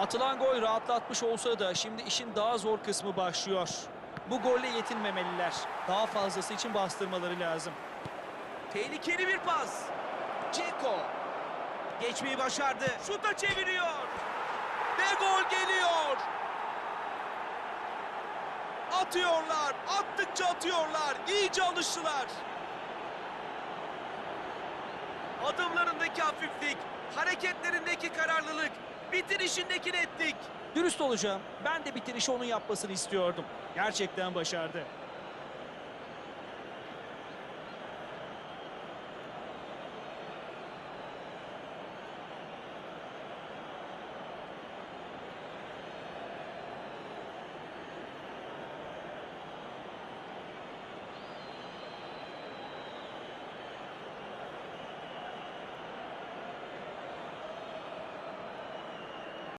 Atılan gol rahatlatmış olsa da şimdi işin daha zor kısmı başlıyor. Bu golle yetinmemeliler. Daha fazlası için bastırmaları lazım. Tehlikeli bir pas. Ceko. Geçmeyi başardı. Şuta çeviriyor. Ve gol geliyor. Atıyorlar. Attıkça atıyorlar. İyice alıştılar. Adımlarındaki hafiflik, hareketlerindeki kararlılık, bitirişindeki netlik. Dürüst olacağım. Ben de bitirişi onun yapmasını istiyordum. Gerçekten başardı.